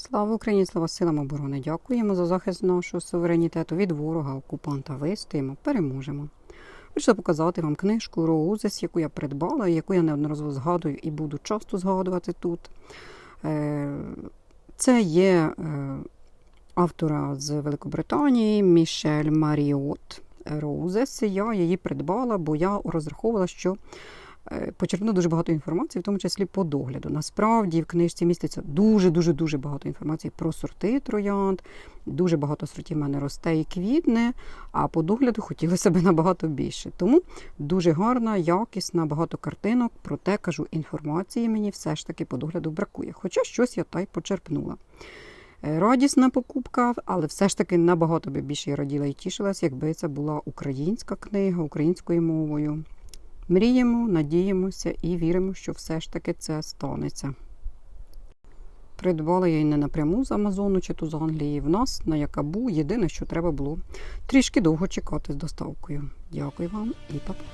Слава Україні, слава силам оборони! Дякуємо за захист нашого суверенітету від ворога, окупанта. Вистоїмо, переможемо. Хочу показати вам книжку Роузес, яку я придбала, яку я неодноразово згадую і буду часто згадувати тут. Е, Це є е, автора з Великобританії Мішель Маріот Роузес. Я її придбала, бо я розраховувала, що почерпну дуже багато інформації, в тому числі по догляду. Насправді в книжці міститься дуже-дуже дуже багато інформації про сорти троянд. Дуже багато сортів в мене росте і квітне, а по догляду хотілося б набагато більше. Тому дуже гарна, якісна, багато картинок, проте кажу, інформації мені все ж таки по догляду бракує. Хоча щось я та й почерпнула. Е, Радісна покупка, але все ж таки набагато би більше я раділа і тішилась, якби це була українська книга українською мовою. Мріємо, надіємося і віримо, що все ж таки це станеться. Придбала я й не напряму з Амазону чи то з Англії. В нас на Якабу єдине, що треба було трішки довго чекати з доставкою. Дякую вам і па-па.